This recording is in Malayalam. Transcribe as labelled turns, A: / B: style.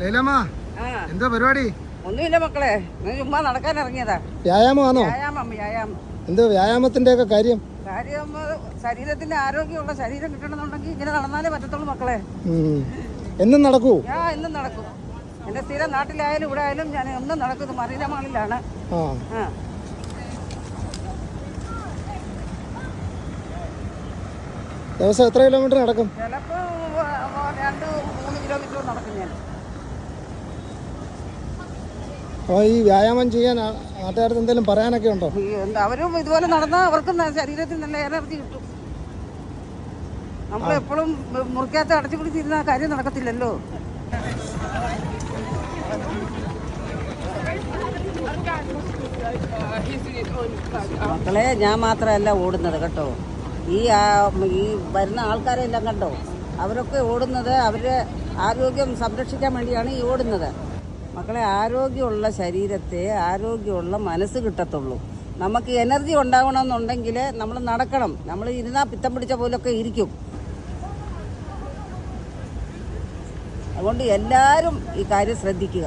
A: ലൈലമ്മ എന്താ പരിപാടി?
B: ഒന്നുമില്ല മക്കളെ ചുമ്മാ നടക്കാൻ ഇറങ്ങിയതാ.
A: വ്യായാമമാണോ?
B: വ്യായാമം വ്യായാമം.
A: എന്ത് വ്യായാമത്തിന്റെ ഒക്കെ കാര്യം
B: കാര്യം ശരീരത്തിന്റെ ആരോഗ്യമുള്ള ശരീരം കിട്ടണമെന്നുണ്ടെങ്കിൽ ഇങ്ങനെ നടന്നാലേ പറ്റത്തുള്ളൂ മക്കളെ.
A: എന്നും നടക്കൂ?
B: ഞാൻ എന്നും നടക്കും. എന്റെ സ്ഥിരം നാട്ടിലായാലും ഇവിടെ ആയാലും ഞാൻ എന്നും നടക്കുന്നത് മറീന മാളിലാണ്.
A: ആ.
B: ആ.
A: ദിവസം എത്ര കിലോമീറ്റർ നടക്കും?
B: ചിലപ്പോ രണ്ട് മൂന്ന് കിലോമീറ്റർ നടക്കും ഞാൻ.
A: അപ്പോൾ ഈ വ്യായാമം ചെയ്യാൻ നാട്ടുകാർക്ക് എന്തെങ്കിലും പറയാനൊക്കെ ഉണ്ടോ?
B: അവരും ഇതുപോലെ നടന്നാൽ അവർക്കും ശരീരത്തിൽ ശരീരത്തിന് നല്ല എനർജി കിട്ടും. നമ്മളെപ്പോഴും മുറിക്കകത്ത് അടച്ചു പിടിച്ചിരുന്ന കാര്യം നടക്കത്തില്ലല്ലോ. മക്കളെ ഞാൻ മാത്രമല്ല ഓടുന്നത് കേട്ടോ. ഈ ആ- ഈ വരുന്ന ആൾക്കാരെല്ലാം കണ്ടോ? അവരൊക്കെ ഓടുന്നത് അവരുടെ ആരോഗ്യം സംരക്ഷിക്കാൻ വേണ്ടിയാണ് ഈ ഓടുന്നത്. മക്കളെ ആരോഗ്യമുള്ള ശരീരത്തെ ആരോഗ്യമുള്ള മനസ്സ് കിട്ടത്തുള്ളൂ. നമുക്ക് എനർജി ഉണ്ടാവണമെന്നുണ്ടെങ്കിൽ നമ്മൾ നടക്കണം. നമ്മൾ ഇരുന്നാൽ പിത്തം പിടിച്ച പോലൊക്കെ ഇരിക്കും. അതുകൊണ്ട് എല്ലാവരും ഈ കാര്യം ശ്രദ്ധിക്കുക.